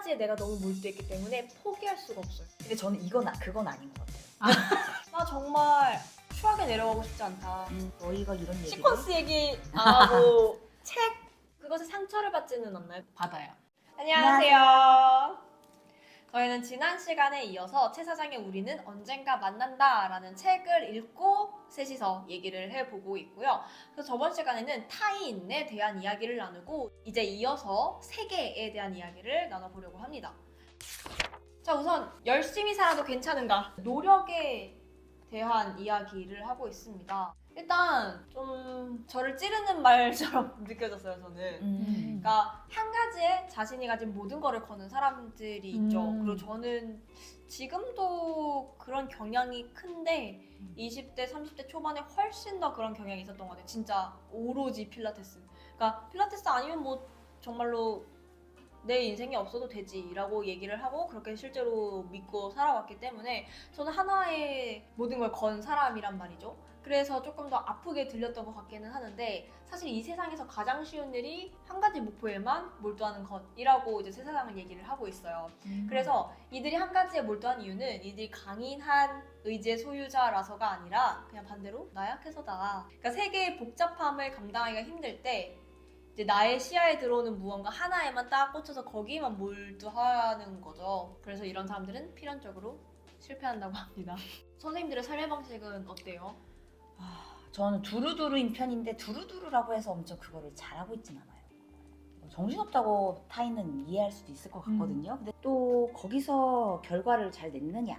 가지에 내가 너무 몰두했기 때문에 포기할 수가 없어요. 근데 저는 이건 아- 그건 아닌 것 같아요. 나 정말 추하게 내려가고 싶지 않다. 음, 너희가 이런 얘기를 시퀀스 얘기 안 하고 책 그것에 상처를 받지는 않나요? 받아요. 안녕하세요. 저희는 지난 시간에 이어서 최 사장의 우리는 언젠가 만난다라는 책을 읽고 셋이서 얘기를 해보고 있고요. 그래서 저번 시간에는 타인에 대한 이야기를 나누고 이제 이어서 세계에 대한 이야기를 나눠보려고 합니다. 자, 우선 열심히 살아도 괜찮은가? 노력에 대한 이야기를 하고 있습니다. 일단 좀 저를 찌르는 말처럼 느껴졌어요, 저는. 음. 그러니까 한 가지에 자신이 가진 모든 거를 거는 사람들이 있죠. 음. 그리고 저는 지금도 그런 경향이 큰데 20대, 30대 초반에 훨씬 더 그런 경향이 있었던 것 같아요. 진짜 오로지 필라테스. 그러니까 필라테스 아니면 뭐 정말로 내 인생이 없어도 되지라고 얘기를 하고 그렇게 실제로 믿고 살아왔기 때문에 저는 하나의 모든 걸 건 사람이란 말이죠. 그래서 조금 더 아프게 들렸던 것 같기는 하는데 사실 이 세상에서 가장 쉬운 일이 한 가지 목표에만 몰두하는 것이라고 이제 새 세상을 얘기를 하고 있어요. 음. 그래서 이들이 한 가지에 몰두한 이유는 이들이 강인한 의지의 소유자라서가 아니라 그냥 반대로 나약해서다. 그러니까 세계의 복잡함을 감당하기가 힘들 때 이제 나의 시야에 들어오는 무언가 하나에만 딱 꽂혀서 거기만 몰두하는 거죠. 그래서 이런 사람들은 필연적으로 실패한다고 합니다. 선생님들의 삶의 방식은 어때요? 아, 저는 두루두루인 편인데 두루두루라고 해서 엄청 그거를 잘하고 있진 않아요. 뭐 정신없다고 타인은 이해할 수도 있을 것 같거든요. 근데 또 거기서 결과를 잘 냈느냐,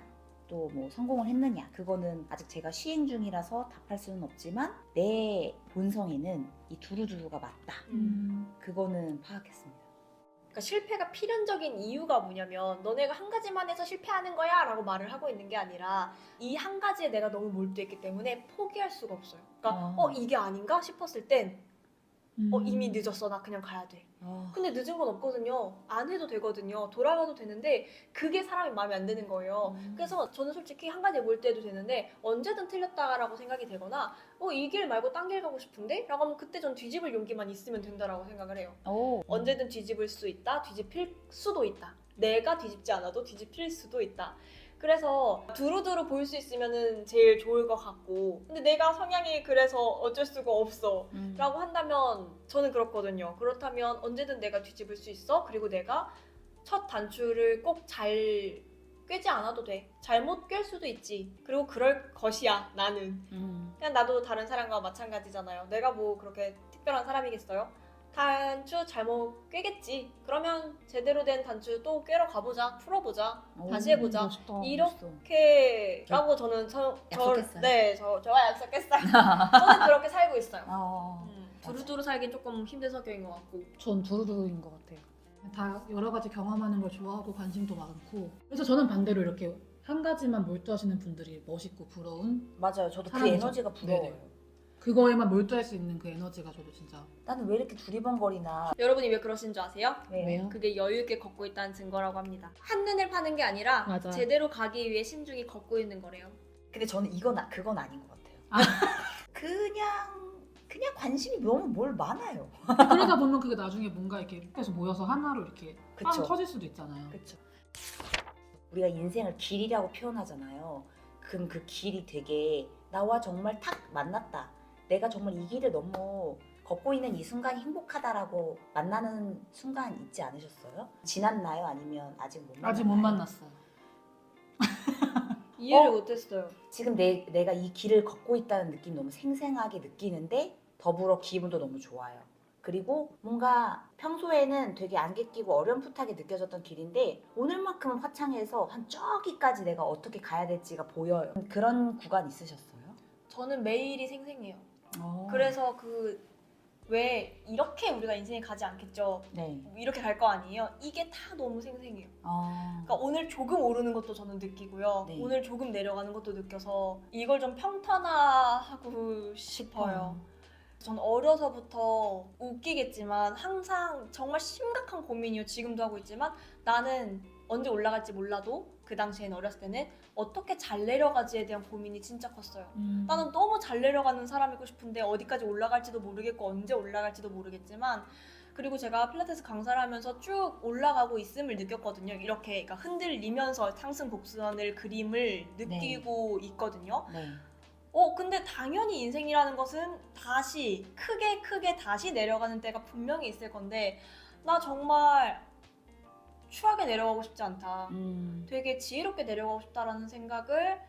또 뭐 성공을 했느냐, 그거는 아직 제가 시행 중이라서 답할 수는 없지만 내 본성에는 이 두루두루가 맞다. 음. 그거는 파악했습니다. 그러니까 실패가 필연적인 이유가 뭐냐면 너네가 한 가지만 해서 실패하는 거야 라고 말을 하고 있는 게 아니라 이 한 가지에 내가 너무 몰두했기 때문에 포기할 수가 없어요. 그러니까 어. 어, 이게 아닌가 싶었을 땐 어, 음. 이미 늦었어 나 그냥 가야 돼. 어, 근데 늦은 건 없거든요. 안 해도 되거든요. 돌아가도 되는데 그게 사람이 마음에 안 드는 거예요. 음. 그래서 저는 솔직히 한 가지에 몰두해도 되는데 언제든 틀렸다라고 생각이 되거나 어, 이 길 말고 딴 길 가고 싶은데? 라고 하면 그때 전 뒤집을 용기만 있으면 된다라고 생각을 해요. 오, 언제든 뒤집을 수 있다, 뒤집힐 수도 있다. 내가 뒤집지 않아도 뒤집힐 수도 있다. 그래서 두루두루 볼 수 있으면 제일 좋을 것 같고 근데 내가 성향이 그래서 어쩔 수가 없어 음. 라고 한다면 저는 그렇거든요 그렇다면 언제든 내가 뒤집을 수 있어 그리고 내가 첫 단추를 꼭 잘 꿰지 않아도 돼 잘못 꿰 수도 있지 그리고 그럴 것이야 나는 음. 그냥 나도 다른 사람과 마찬가지잖아요. 내가 뭐 그렇게 특별한 사람이겠어요? 단추 잘못 꿰겠지. 그러면 제대로 된 단추 또 꿰러 가보자. 풀어보자. 다시 오, 해보자. 멋있다. 이렇게 멋있어. 이렇게 라고 저는 저, 저 약속했어요. 네, 저 저와 약속했어요. 저는 그렇게 살고 있어요. 어. 음, 두루두루 살긴 조금 힘든 성격인 것 같고. 전 두루두루인 것 같아요. 다 여러 가지 경험하는 걸 좋아하고 관심도 많고 그래서 저는 반대로 이렇게 한 가지만 몰두하시는 분들이 멋있고 부러운 맞아요. 저도 그 사람이죠. 에너지가 부러워요. 네네. 그거에만 몰두할 수 있는 그 에너지가 저도 진짜 나는 왜 이렇게 두리번거리나. 여러분이 왜 그러신 줄 아세요? 왜? 왜요? 그게 여유 있게 걷고 있다는 증거라고 합니다. 한눈을 파는 게 아니라 맞아. 제대로 가기 위해 신중히 걷고 있는 거래요. 근데 저는 이건 아- 그건 아닌 것 같아요. 아. 그냥 그냥 관심이 너무 뭘 많아요. 그러다 보면 그게 나중에 뭔가 이렇게 계속 모여서 하나로 이렇게 빵 그쵸. 터질 수도 있잖아요. 그렇죠. 우리가 인생을 길이라고 표현하잖아요. 그럼 그 길이 되게 나와 정말 탁 만났다. 내가 정말 이 길을 너무 걷고 있는 이 순간이 행복하다라고 만나는 순간 있지 않으셨어요? 지났나요? 아니면 아직 못 만났나요? 아직 못 만났어요. 이해를 어? 못했어요. 지금 내, 내가 이 길을 걷고 있다는 느낌 너무 생생하게 느끼는데 더불어 기분도 너무 좋아요. 그리고 뭔가 평소에는 되게 안개 끼고 어렴풋하게 느껴졌던 길인데 오늘만큼은 화창해서 한 저기까지 내가 어떻게 가야 될지가 보여요. 그런 구간 있으셨어요? 저는 매일이 생생해요. 어. 그래서 그 왜 이렇게 우리가 인생에 가지 않겠죠. 네. 이렇게 갈 거 아니에요. 이게 다 너무 생생해요. 어. 그러니까 오늘 조금 오르는 것도 저는 느끼고요. 네. 오늘 조금 내려가는 것도 느껴서 이걸 좀 평탄화하고 싶어요. 전 어려서부터 웃기겠지만 항상 정말 심각한 고민이요. 지금도 하고 있지만 나는 언제 올라갈지 몰라도 그 당시엔 어렸을 때는 어떻게 잘 내려가지에 대한 고민이 진짜 컸어요. 음. 나는 너무 잘 내려가는 사람이고 싶은데 어디까지 올라갈지도 모르겠고 언제 올라갈지도 모르겠지만 그리고 제가 필라테스 강사를 하면서 쭉 올라가고 있음을 느꼈거든요. 이렇게 그러니까 흔들리면서 상승 곡선을 그림을 느끼고 있거든요. 네. 어, 근데 당연히 인생이라는 것은 다시 크게 크게 다시 내려가는 때가 분명히 있을 건데 나 정말 추하게 내려가고 싶지 않다. 음. 되게 지혜롭게 내려가고 싶다라는 생각을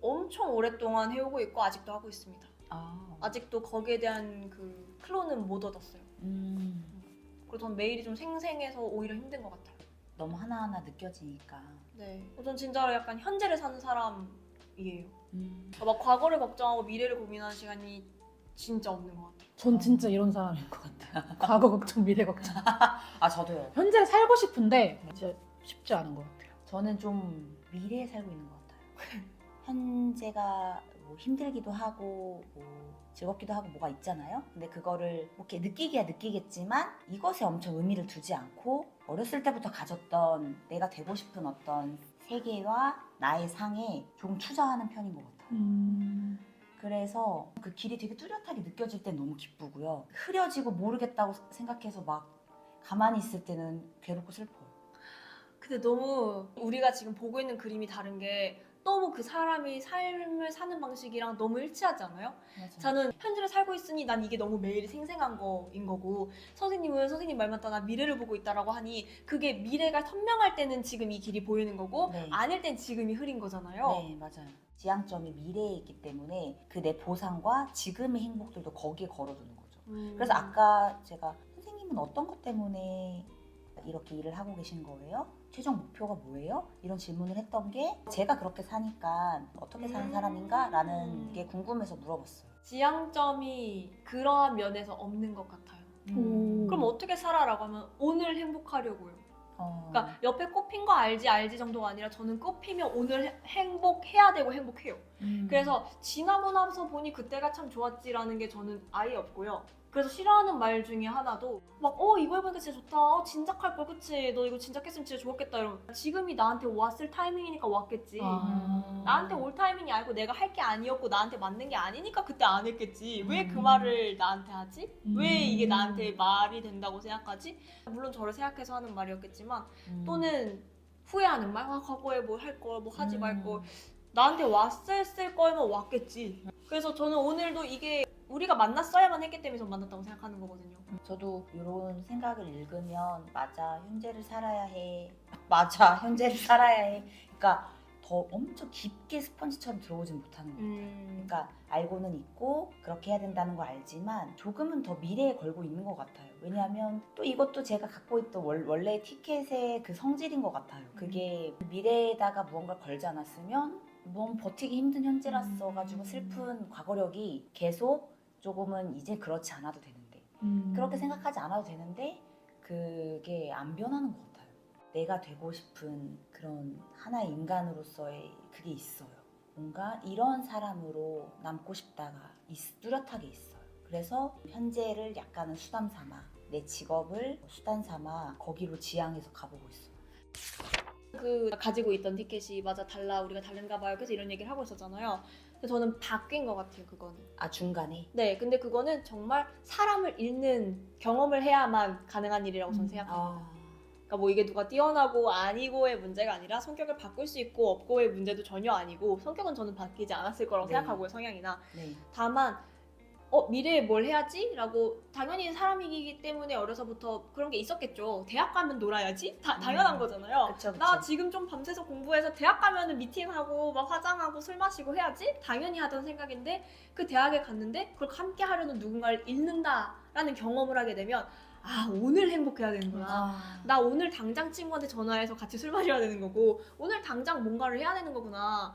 엄청 오랫동안 해오고 있고 아직도 하고 있습니다. 아. 아직도 거기에 대한 그 클로는 못 얻었어요. 음. 그리고 전 매일이 좀 생생해서 오히려 힘든 것 같아요. 너무 하나하나 느껴지니까. 네. 전 진짜로 약간 현재를 사는 사람이에요. 음. 막 과거를 걱정하고 미래를 고민하는 시간이 진짜 없는 것 같아요. 전 진짜 이런 사람인 것 같아요. 과거 걱정, 미래 걱정. 아 저도요. 현재를 살고 싶은데 진짜 쉽지 않은 것 같아요. 저는 좀 미래에 살고 있는 것 같아요. 현재가 뭐 힘들기도 하고 뭐 즐겁기도 하고 뭐가 있잖아요. 근데 그거를 뭐 이렇게 느끼기야 느끼겠지만 이것에 엄청 의미를 두지 않고 어렸을 때부터 가졌던 내가 되고 싶은 어떤 세계와 나의 상에 좀 투자하는 편인 것 같아요. 음. 그래서 그 길이 되게 뚜렷하게 느껴질 땐 너무 기쁘고요. 흐려지고 모르겠다고 생각해서 막 가만히 있을 때는 괴롭고 슬퍼요. 근데 너무 우리가 지금 보고 있는 그림이 다른 게 너무 그 사람이 삶을 사는 방식이랑 너무 일치하지 않아요? 저는 현재를 살고 있으니 난 이게 너무 매일이 생생한 거인 거고 선생님은 선생님 말 맞다 나 미래를 보고 있다라고 하니 그게 미래가 선명할 때는 지금 이 길이 보이는 거고 네. 아닐 땐 지금이 흐린 거잖아요. 네, 맞아요. 지향점이 미래에 있기 때문에 그 내 보상과 지금의 행복들도 거기에 걸어두는 거죠. 음. 그래서 아까 제가 선생님은 어떤 것 때문에 이렇게 일을 하고 계신 거예요? 최종 목표가 뭐예요? 이런 질문을 했던 게 제가 그렇게 사니까 어떻게 사는 음. 사람인가 라는 게 궁금해서 물어봤어요. 지향점이 그러한 면에서 없는 것 같아요. 오. 그럼 어떻게 살아라고 하면 오늘 행복하려고요. 어, 그러니까 옆에 꼽힌 거 알지 알지 정도가 아니라 저는 꼽히면 오늘 해- 행복해야 되고 행복해요. 음. 그래서 지나고 나서 보니 그때가 참 좋았지라는 게 저는 아예 없고요. 그래서 싫어하는 말 중에 하나도 막 어 이거 해보니까 진짜 좋다. 어 진작 할 걸 그치. 너 이거 진작 했으면 진짜 좋았겠다. 이러면 지금이 나한테 왔을 타이밍이니까 왔겠지. 아. 나한테 올 타이밍이 아니고 내가 할 게 아니었고 나한테 맞는 게 아니니까 그때 안 했겠지. 왜그 음. 말을 나한테 하지? 왜 음. 이게 나한테 말이 된다고 생각하지? 물론 저를 생각해서 하는 말이었겠지만 음. 또는 후회하는 말, 아, 과거에 뭘할 걸, 뭐 하지 음. 말 걸. 나한테 왔을 거면 왔겠지. 그래서 저는 오늘도 이게 우리가 만났어야만 했기 때문에 전 만났다고 생각하는 거거든요. 저도 이런 생각을 읽으면 맞아 현재를 살아야 해 맞아 현재를 살아야 해 그러니까 더 엄청 깊게 스펀지처럼 들어오진 못하는 거예요 음. 그러니까 알고는 있고 그렇게 해야 된다는 걸 알지만 조금은 더 미래에 걸고 있는 것 같아요 왜냐하면 또 이것도 제가 갖고 있던 월, 원래 티켓의 그 성질인 것 같아요 그게 미래에다가 무언가를 걸지 않았으면 너무 버티기 힘든 현재라서 가지고 음. 슬픈 과거력이 계속 조금은 이제 그렇지 않아도 되는데 음. 그렇게 생각하지 않아도 되는데 그게 안 변하는 것 같아요. 내가 되고 싶은 그런 하나의 인간으로서의 그게 있어요. 뭔가 이런 사람으로 남고 싶다가 있- 뚜렷하게 있어요. 그래서 현재를 약간은 수단 삼아 내 직업을 수단 삼아 거기로 지향해서 가보고 있어요. 그 가지고 있던 티켓이 맞아 달라 우리가 다른가 봐요. 그래서 이런 얘기를 하고 있었잖아요. 근데 저는 바뀐 것 같아요. 그거는. 아 중간에 네, 근데 그거는 정말 사람을 읽는 경험을 해야만 가능한 일이라고 저는 음. 생각합니다. 아, 그러니까 뭐 이게 누가 뛰어나고 아니고의 문제가 아니라 성격을 바꿀 수 있고 없고의 문제도 전혀 아니고 성격은 저는 바뀌지 않았을 거라고 네. 생각하고요 성향이나 네. 다만 어 미래에 뭘 해야지? 라고 당연히 사람이기 때문에 어려서부터 그런 게 있었겠죠 대학 가면 놀아야지? 다, 음. 당연한 거잖아요 그쵸 그쵸. 나 지금 좀 밤새서 공부해서 대학 가면은 미팅하고 막 화장하고 술 마시고 해야지? 당연히 하던 생각인데 그 대학에 갔는데 그걸 함께 하려는 누군가를 잃는다라는 경험을 하게 되면 아 오늘 행복해야 되는구나 아, 나 오늘 당장 친구한테 전화해서 같이 술 마셔야 되는 거고 오늘 당장 뭔가를 해야 되는 거구나.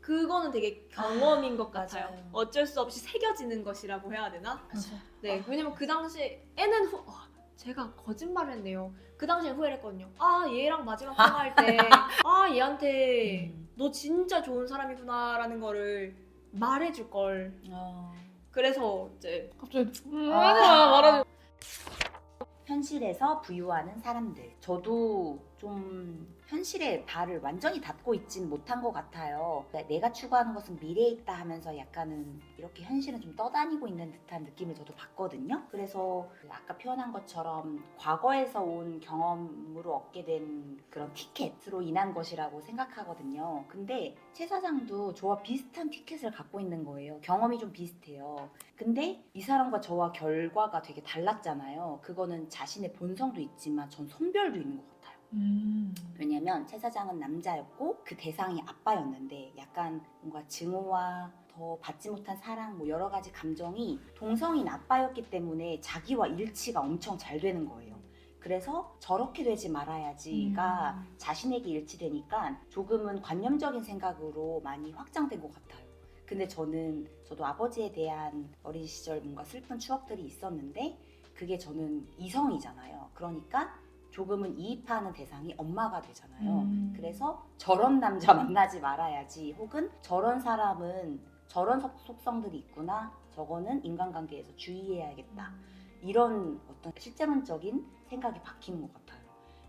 그거는 되게 경험인 것 같아요. 맞아요. 어쩔 수 없이 새겨지는 것이라고 해야 되나? 맞아. 네, 왜냐면 그 당시 애는 후, 와, 제가 거짓말을 했네요. 그 당시에 후회를 했거든요. 아 얘랑 마지막 통화할 때, 아 얘한테 음. 너 진짜 좋은 사람이구나라는 거를 말해줄 걸. 어. 그래서 이제 갑자기 음, 아. 하지 마 말하지. 현실에서 부유하는 사람들. 저도 좀 현실에 발을 완전히 닫고 있진 못한 것 같아요. 그러니까 내가 추구하는 것은 미래에 있다 하면서 약간은 이렇게 현실은 좀 떠다니고 있는 듯한 느낌을 저도 받거든요. 그래서 아까 표현한 것처럼 과거에서 온 경험으로 얻게 된 그런 티켓으로 인한 것이라고 생각하거든요. 근데 최 사장도 저와 비슷한 티켓을 갖고 있는 거예요. 경험이 좀 비슷해요. 근데 이 사람과 저와 결과가 되게 달랐잖아요. 그거는 자신의 본성도 있지만 전 성별도 있는 것 같아요. 음. 왜냐면 최 사장은 남자였고 그 대상이 아빠였는데 약간 뭔가 증오와 더 받지 못한 사랑 뭐 여러 가지 감정이 동성인 아빠였기 때문에 자기와 일치가 엄청 잘 되는 거예요. 그래서 저렇게 되지 말아야지가 음. 자신에게 일치되니까 조금은 관념적인 생각으로 많이 확장된 것 같아요. 근데 저는 저도 아버지에 대한 어린 시절 뭔가 슬픈 추억들이 있었는데 그게 저는 이성이잖아요. 그러니까 조금은 이입하는 대상이 엄마가 되잖아요. 음. 그래서 저런 남자 만나지 말아야지 혹은 저런 사람은 저런 속- 속성들이 있구나 저거는 인간관계에서 주의해야겠다 이런 어떤 실제론적인 생각이 박히는 것 같아요.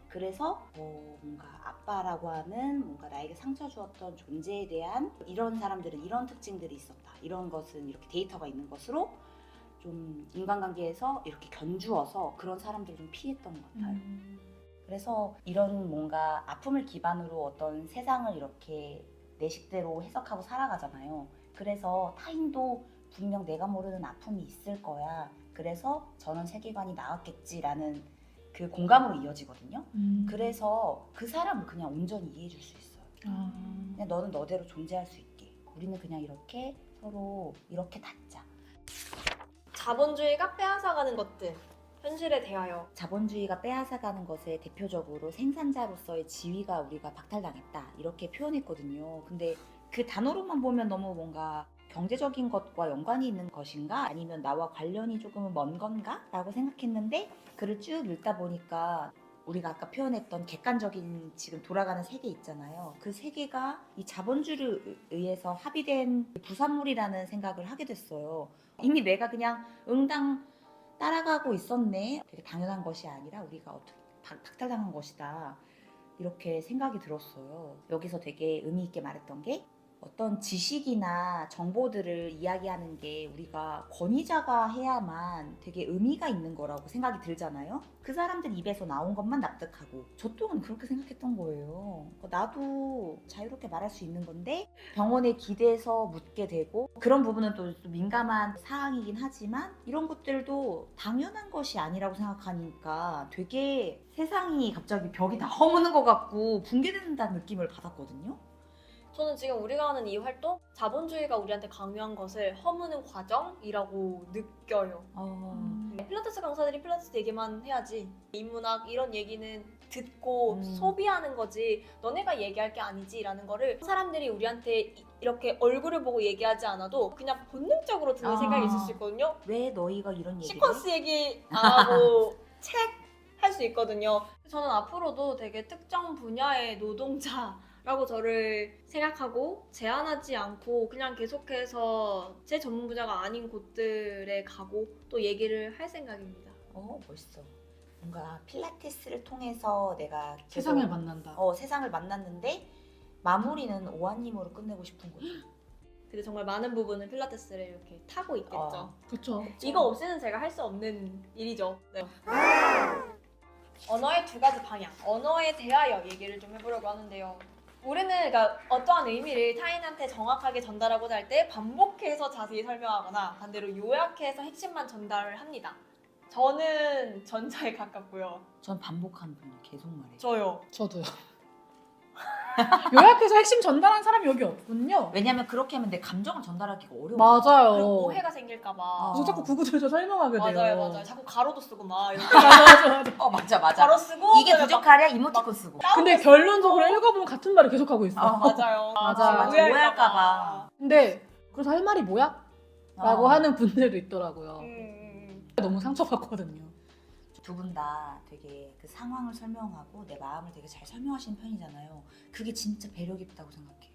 그래서 어, 뭔가 아빠라고 하는 뭔가 나에게 상처 주었던 존재에 대한 이런 사람들은 이런 특징들이 있었다. 이런 것은 이렇게 데이터가 있는 것으로 좀 인간관계에서 이렇게 견주어서 그런 사람들을 좀 피했던 것 같아요. 음. 그래서 이런 뭔가 아픔을 기반으로 어떤 세상을 이렇게 내 식대로 해석하고 살아가잖아요. 그래서 타인도 분명 내가 모르는 아픔이 있을 거야. 그래서 저런 세계관이 나왔겠지라는 그 공감으로 이어지거든요. 음. 그래서 그 사람을 그냥 온전히 이해해 줄 수 있어요. 아. 그냥 너는 너대로 존재할 수 있게. 우리는 그냥 이렇게 서로 이렇게 닫자. 자본주의가 빼앗아가는 것들 현실에 대하여 자본주의가 빼앗아가는 것에 대표적으로 생산자로서의 지위가 우리가 박탈당했다 이렇게 표현했거든요. 근데 그 단어로만 보면 너무 뭔가 경제적인 것과 연관이 있는 것인가 아니면 나와 관련이 조금은 먼 건가? 라고 생각했는데 글을 쭉 읽다 보니까 우리가 아까 표현했던 객관적인 지금 돌아가는 세계 있잖아요. 그 세계가 이 자본주의에 의해서 합의된 부산물이라는 생각을 하게 됐어요. 이미 내가 그냥 응당 따라가고 있었네. 되게 당연한 것이 아니라 우리가 어떻게 박- 박탈당한 것이다. 이렇게 생각이 들었어요. 여기서 되게 의미 있게 말했던 게 어떤 지식이나 정보들을 이야기하는 게 우리가 권위자가 해야만 되게 의미가 있는 거라고 생각이 들잖아요. 그 사람들 입에서 나온 것만 납득하고 저 또한 그렇게 생각했던 거예요. 그러니까 나도 자유롭게 말할 수 있는 건데 병원에 기대서 묻게 되고 그런 부분은 또 민감한 사항이긴 하지만 이런 것들도 당연한 것이 아니라고 생각하니까 되게 세상이 갑자기 벽이 다 허무는 것 같고 붕괴된다는 느낌을 받았거든요. 저는 지금 우리가 하는 이 활동 자본주의가 우리한테 강요한 것을 허무는 과정이라고 느껴요. 어... 음. 필라테스 강사들이 필라테스 얘기만 해야지 인문학 이런 얘기는 듣고 음. 소비하는 거지 너네가 얘기할 게 아니지라는 거를 사람들이 우리한테 이- 이렇게 얼굴을 보고 얘기하지 않아도 그냥 본능적으로 드는 아. 생각이 있을 수 있거든요. 왜 너희가 이런 얘기를 시퀀스 얘기 안 하고 책 할 수 있거든요. 저는 앞으로도 되게 특정 분야의 노동자 라고 저를 생각하고 제한하지 않고 그냥 계속해서 제 전문 분야가 아닌 곳들에 가고 또 얘기를 할 생각입니다. 어 멋있어. 뭔가 필라테스를 통해서 내가 계속- 세상을 만난다. 어 세상을 만났는데 마무리는 오한님으로 끝내고 싶은 거죠. 근데 정말 많은 부분은 필라테스를 이렇게 타고 있겠죠. 어. 그렇죠. 이거 없이는 제가 할 수 없는 일이죠. 네. 언어의 두 가지 방향, 언어에 대하여 얘기를 좀 해보려고 하는데요. 우리는 그러니까 어떠한 의미를 타인한테 정확하게 전달하고자 할 때 반복해서 자세히 설명하거나 반대로 요약해서 핵심만 전달을 합니다. 저는 전자에 가깝고요. 전 반복하는 분이 계속 말해요. 저요. 저도요. 요약해서 핵심 전달한 사람이 여기 없군요. 왜냐면 그렇게 하면 내 감정을 전달하기가 어려워. 맞아요. 오해가 생길까봐. 어. 그래서 자꾸 구구절절 설명하게 돼요. 맞아요, 맞아요. 자꾸 가로도 쓰고 막 이렇게 맞아, 맞아. 어 맞아 맞아. 가로 쓰고 이게 그다음에 막 부족하랴 이모티콘 쓰고. 근데 결론적으로 읽어보면 같은 말을 계속하고 있어. 어, 맞아요. 맞아, 맞아. 오해할까봐. 근데 그래서 할 말이 뭐야? 라고 어. 하는 분들도 있더라고요. 음, 음, 너무 상처받거든요. 두 분 다 되게 그 상황을 설명하고 내 마음을 되게 잘 설명하시는 편이잖아요. 그게 진짜 배려 깊다고 생각해요.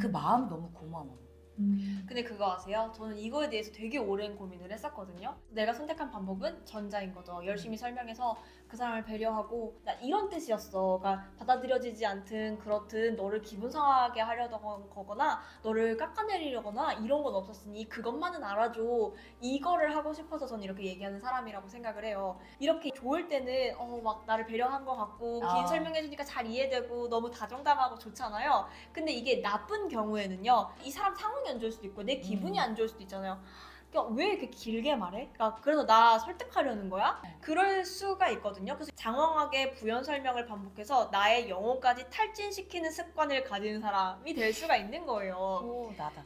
그 마음이 너무 고마워. 음. 근데 그거 아세요? 저는 이거에 대해서 되게 오랜 고민을 했었거든요. 내가 선택한 방법은 전자인 거죠. 열심히 설명해서 그 사람을 배려하고 나 이런 뜻이었어. 그러니까 받아들여지지 않든 그렇든 너를 기분 상하게 하려던 거거나 너를 깎아내리려거나 이런 건 없었으니 그것만은 알아줘. 이거를 하고 싶어서 저는 이렇게 얘기하는 사람이라고 생각을 해요. 이렇게 좋을 때는 어 막 나를 배려한 것 같고 긴 아. 설명해주니까 잘 이해되고 너무 다정다감하고 좋잖아요. 근데 이게 나쁜 경우에는요. 이 사람 상황이 안 좋을 수도 있고 내 기분이 음. 안 좋을 수도 있잖아요. 그러니까 왜 이렇게 길게 말해? 그러니까 그래서 나 설득하려는 거야? 네. 그럴 수가 있거든요. 그래서 장황하게 부연 설명을 반복해서 나의 영혼까지 탈진시키는 습관을 가진 사람이 될 수가 있는 거예요. 오 나다.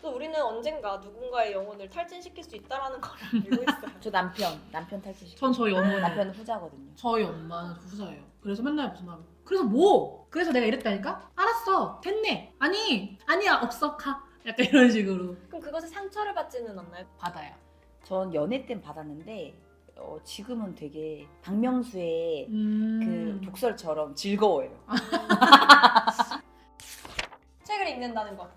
또 우리는 언젠가 누군가의 영혼을 탈진시킬 수 있다라는 걸 알고 있어요. 저 남편 남편 탈퇴시. 전 저희 어머니 남편은 후자거든요. 저희 엄마는 후사예요. 그래서 맨날 무슨 말 그래서 뭐? 그래서 내가 이랬다니까? 알았어 됐네 아니 아니야 없어 가 약간 이런 식으로 그럼 그것에 상처를 받지는 않나요? 받아요. 전 연애 땐 받았는데 어, 지금은 되게 박명수의 음... 그 독설처럼 즐거워요. 책을 읽는다는 것.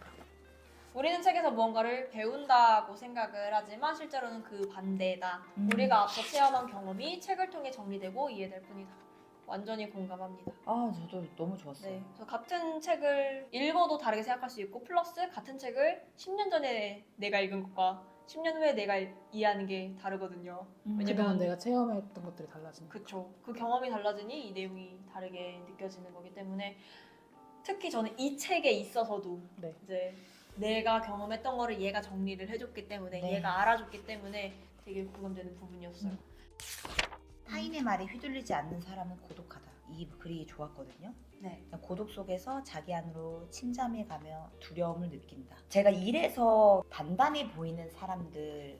우리는 책에서 무언가를 배운다고 생각을 하지만 실제로는 그 반대다. 음. 우리가 앞서 체험한 경험이 책을 통해 정리되고 이해될 뿐이다. 완전히 공감합니다. 아 저도 너무 좋았어요. 네. 그래서 같은 책을 읽어도 다르게 생각할 수 있고 플러스 같은 책을 10년 전에 내가 읽은 것과 10년 후에 내가 이해하는 게 다르거든요. 음. 왜냐면- 내가 체험했던 것들이 거. 그쵸. 그 경험이 달라지니 이 내용이 다르게 느껴지는 거기 때문에 특히 저는 이 책에 있어서도 네. 이제 내가 경험했던 거를 얘가 정리를 해줬기 때문에 네. 얘가 알아줬기 때문에 되게 공감되는 부분이었어요. 음. 타인의 말에 휘둘리지 않는 사람은 고독하다. 이 글이 좋았거든요. 네. 고독 속에서 자기 안으로 침잠해 가며 두려움을 느낀다. 제가 일에서 단단해 보이는 사람들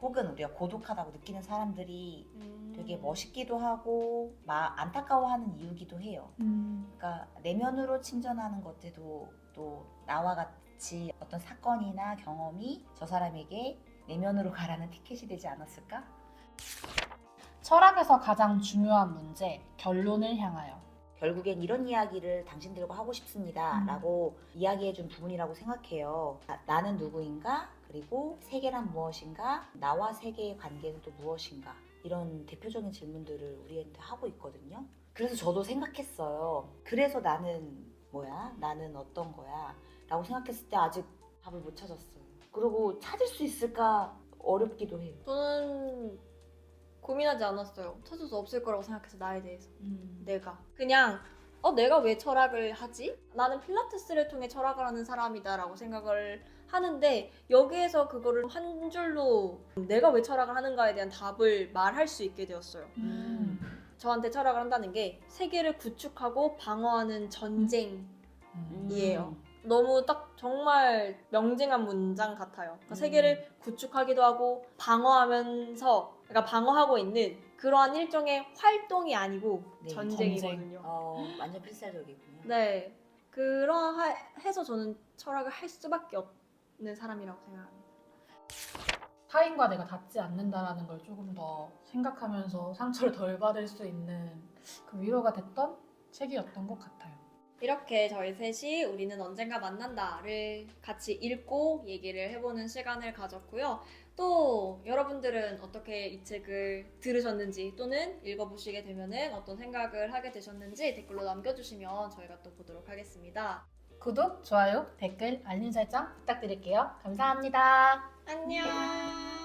혹은 우리가 고독하다고 느끼는 사람들이 음. 되게 멋있기도 하고 마, 안타까워하는 이유기도 해요. 음. 그러니까 내면으로 침전하는 것들도 또 나와 같이 어떤 사건이나 경험이 저 사람에게 내면으로 가라는 티켓이 되지 않았을까? 철학에서 가장 중요한 문제 결론을 향하여. 결국엔 이런 이야기를 당신들과 하고 싶습니다. 음. 라고 이야기해준 부분이라고 생각해요. 나- 나는 누구인가? 그리고 세계란 무엇인가? 나와 세계의 관계는 또 무엇인가? 이런 대표적인 질문들을 우리한테 하고 있거든요. 그래서 저도 생각했어요. 그래서 나는 뭐야? 나는 어떤 거야? 라고 생각했을 때 아직 답을 못 찾았어요. 그리고 찾을 수 있을까? 어렵기도 해요. 저는 고민하지 않았어요. 찾을 수 없을 거라고 생각해서 나에 대해서. 음. 내가 그냥 어 내가 왜 철학을 하지? 나는 필라테스를 통해 철학을 하는 사람이다라고 생각을 하는데 여기에서 그거를 한 줄로 내가 왜 철학을 하는가에 대한 답을 말할 수 있게 되었어요. 음. 저한테 철학을 한다는 게 세계를 구축하고 방어하는 전쟁. 음. 이에요. 너무 딱 정말 명징한 문장 같아요. 그러니까 음. 세계를 구축하기도 하고 방어하면서 그러니까 방어하고 있는 그러한 일종의 활동이 아니고 네, 전쟁이거든요. 어, 완전 필사적이군요. 네. 그러하 해서 저는 철학을 할 수밖에 없는 사람이라고 생각합니다. 타인과 내가 닿지 않는다라는 걸 조금 더 생각하면서 상처를 덜 받을 수 있는 그 위로가 됐던 책이었던 것 같아요. 이렇게 저희 셋이 우리는 언젠가 만난다를 같이 읽고 얘기를 해보는 시간을 가졌고요. 또 여러분들은 어떻게 이 책을 들으셨는지 또는 읽어보시게 되면은 어떤 생각을 하게 되셨는지 댓글로 남겨주시면 저희가 또 보도록 하겠습니다. 구독, 좋아요, 댓글, 알림 설정 부탁드릴게요. 감사합니다. 안녕.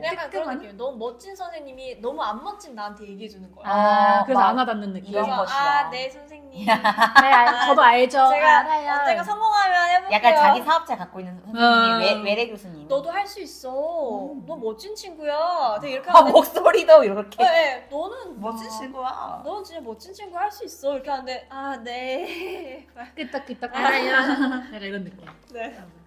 그 약간 그런? 느낌. 너무 멋진 선생님이 너무 안 멋진 나한테 얘기해 주는 거야. 아, 그래서 막 안 와닿는 느낌. 이런 그래서 것이야. 아, 네 선생님. 네, 알- 저도 알죠. 제가 알아요. 언젠가 성공하면 해볼게요. 약간 자기 사업자 갖고 있는 선생님이 어. 외, 외래 교수님. 너도 할 수 있어. 음. 너 멋진 친구야. 되게 이렇게 아, 하는데 목소리도 이렇게. 네, 네, 너는 멋진 뭐, 친구야. 너 진짜 멋진 친구 할 수 있어. 이렇게 하는데 아 네. 끄떡끄떡 알아요. 약간 이런 느낌. 네. 아,